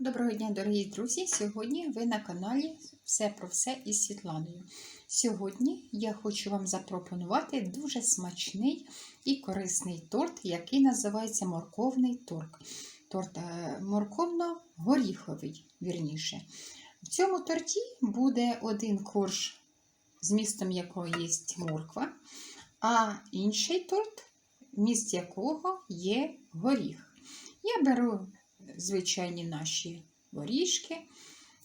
Доброго дня, дорогі друзі! Сьогодні ви на каналі Все про все із Світланою. Сьогодні я хочу вам запропонувати дуже смачний і корисний торт, який називається морковний торт. Торт е, морковно-горіховий, вірніше. В цьому торті буде один корж, змістом якого є морква, а інший торт, вміст якого є горіх. Я беру звичайні наші горішки,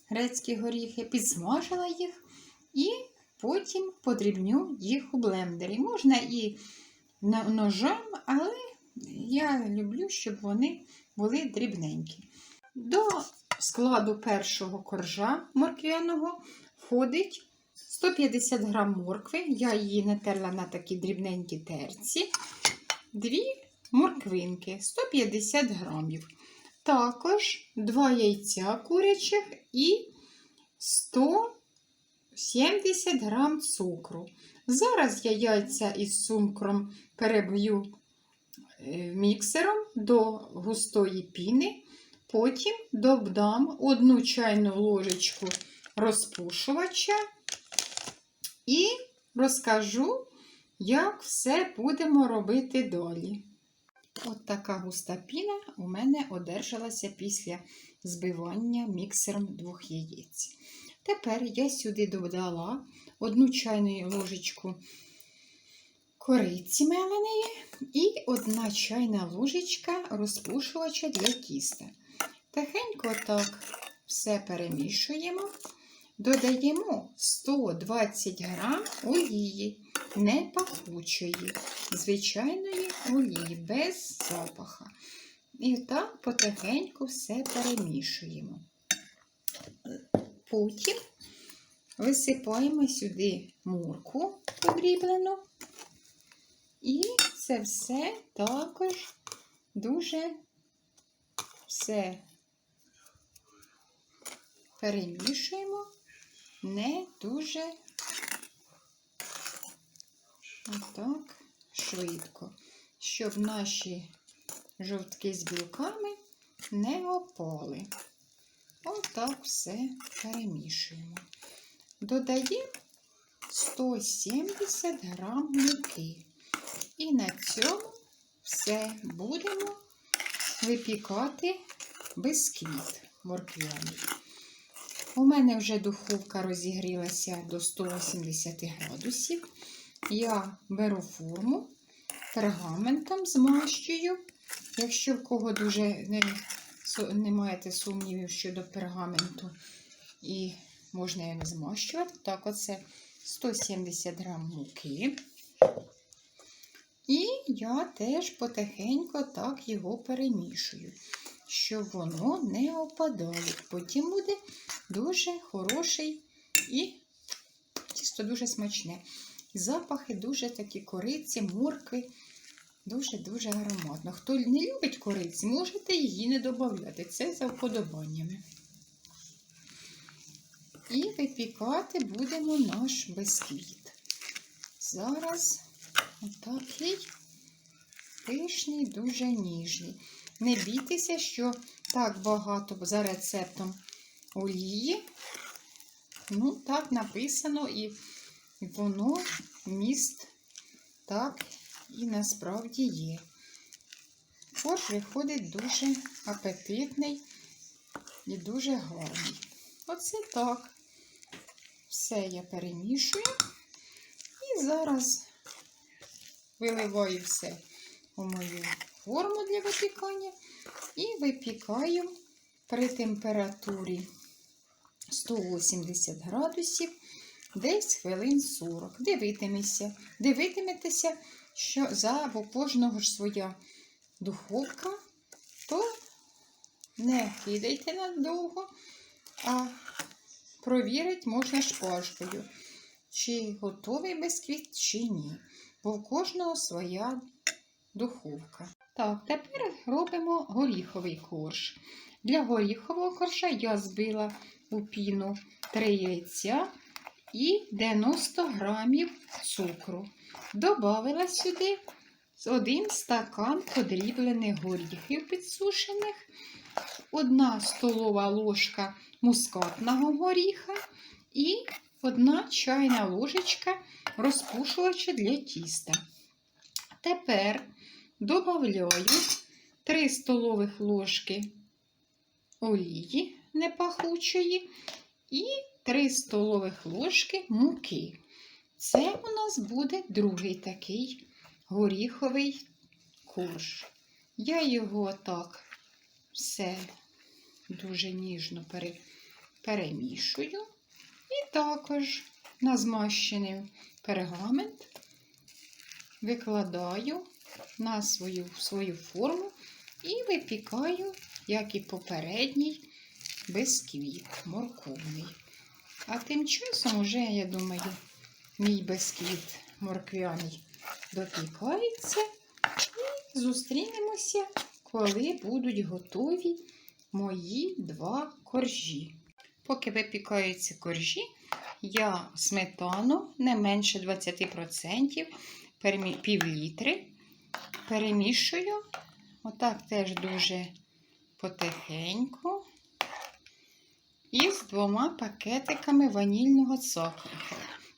грецькі горіхи, підсмажила їх і потім подрібню їх у блендері. Можна і ножем, але я люблю, щоб вони були дрібненькі. До складу першого коржа морквяного входить 150 г моркви. Я її натерла на такі дрібненькі терці. Дві морквинки 150 грамів. Також 2 яйця курячих і 170 грам цукру. Зараз я яйця із цукром переб'ю е, міксером до густої піни. Потім додам одну чайну ложечку розпушувача і розкажу, як все будемо робити далі. От така густа піна у мене одержалася після збивання міксером двох яєць. Тепер я сюди додала одну чайну ложечку кориці меленої і одна чайна ложечка розпушувача для тіста. Тихенько так все перемішуємо. Додаємо 120 грам олії, не пахучої, звичайної олії, без запаха. І так потихеньку все перемішуємо. Потім висипаємо сюди мурку подріблену. І це все також дуже все перемішуємо не дуже отак швидко, щоб наші жовтки з білками не опали. Отак все перемішуємо. Додаємо 170 грам муки. І на цьому все будемо випікати бисквіт морквяний. У мене вже духовка розігрілася до 180 градусів. Я беру форму, пергаментом змащую. Якщо в кого дуже не, не маєте сумнівів щодо пергаменту, і можна його змащувати, так, оце 170 грам муки. І я теж потихеньку так його перемішую, щоб воно не опадало. Потім буде дуже хороший і тісто дуже смачне. Запахи дуже такі кориці, моркви, дуже-дуже ароматно. Хто не любить кориці, можете її не додати. Це за вподобаннями. І випікати будемо наш бисквіт. Зараз отакий пишний, дуже ніжний. Не бійтеся, що так багато за рецептом олії. Ну, так написано, і воно міст так і насправді є. Корж виходить дуже апетитний і дуже гарний. Оце так. Все я перемішую. І зараз виливаю все у мою форму для випікання і випікаю при температурі 180 градусів десь хвилин 40. Дивитимеся, дивитиметеся, що за бо кожного ж своя духовка, то не кидайте надовго, а провірити можна шпажкою, чи готовий бисквіт, чи ні. Бо в кожного своя духовка. Так, тепер робимо горіховий корж. Для горіхового коржа я збила у піну 3 яйця і 90 грамів цукру. Добавила сюди один стакан подріблених горіхів підсушених 1 столова ложка мускатного горіха і 1 чайна ложечка розпушувача для тіста. Тепер додаю 3 столових ложки олії непахучої і 3 столових ложки муки. Це у нас буде другий такий горіховий корж. Я його так все дуже ніжно пере, перемішую. І також на змащений пергамент викладаю на свою, свою форму і випікаю, як і попередній, бисквіт морковний. А тим часом вже, я думаю, мій бисквіт морквяний допікається. І зустрінемося, коли будуть готові мої два коржі. Поки випікаються коржі, я сметану не менше 20%, пів літри, перемішую. Отак теж дуже потихеньку. І з двома пакетиками ванільного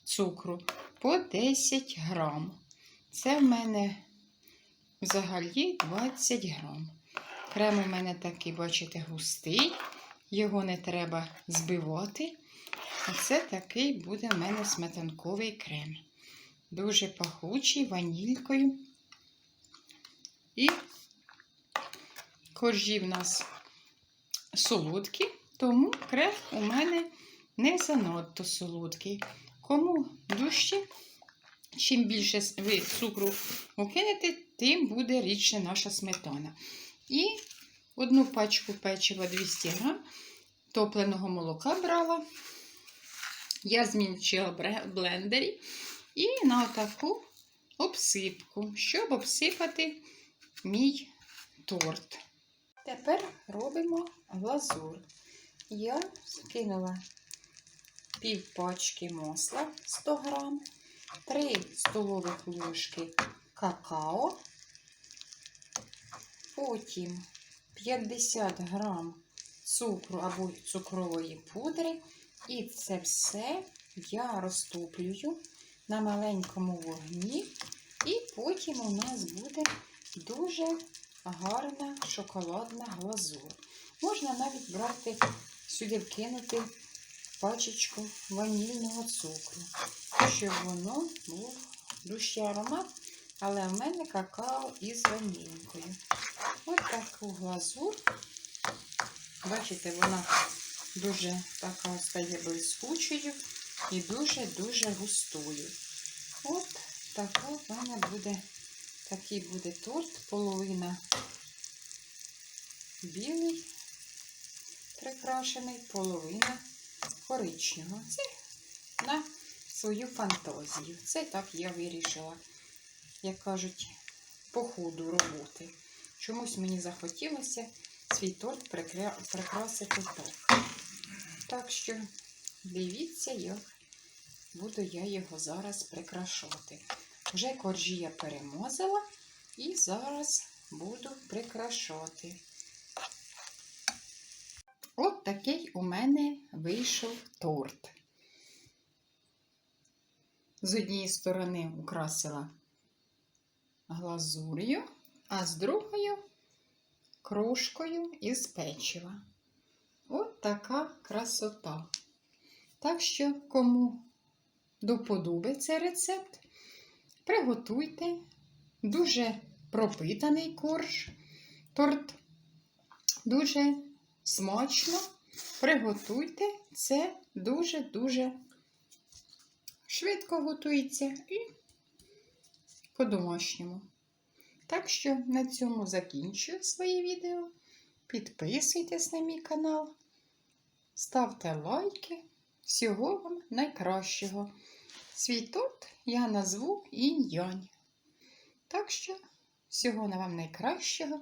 цукру, по 10 грам. Це в мене взагалі 20 грам. Крем у мене такий, бачите, густий, його не треба збивати. А це такий буде в мене сметанковий крем. Дуже пахучий, ванількою. І коржі в нас солодкі, тому крем у мене не занадто солодкий. Кому дужче, чим більше ви цукру укинете, тим буде рідше наша сметана. І одну пачку печива 200 грам топленого молока брала. Я змінчила в блендері і на таку обсипку, щоб обсипати мій торт. Тепер робимо глазур. Я скинула пів пачки масла 100 грам, 3 столових ложки какао, потім 50 грам цукру або цукрової пудри. І це все я розтоплюю на маленькому вогні, і потім у нас буде дуже гарна шоколадна глазур. Можна навіть брати сюди вкинути пачечку ванільного цукру, щоб воно був дужчий аромат, але в мене какао із ванількою. Ось таку глазур. Бачите, вона дуже така стає блискучою і дуже-дуже густою. От така в мене буде, такий буде торт, половина білий, прикрашений, половина коричневого. Це на свою фантазію. Це так я вирішила, як кажуть, по ходу роботи. Чомусь мені захотілося свій торт прикра- прикрасити так. Так що дивіться, як буду я його зараз прикрашати. Вже коржі я перемазала і зараз буду прикрашати. От такий у мене вийшов торт. З однієї сторони украсила глазур'ю, а з другою кружкою із печива. От така красота. Так що, кому до подоби цей рецепт, приготуйте дуже пропитаний корж, торт, дуже смачно. Приготуйте, це дуже-дуже швидко готується і по-домашньому. Так що на цьому закінчую своє відео. Підписуйтесь на мій канал, ставте лайки. Всього вам найкращого. Свій торт я назву інь-янь. Так що, всього на вам найкращого.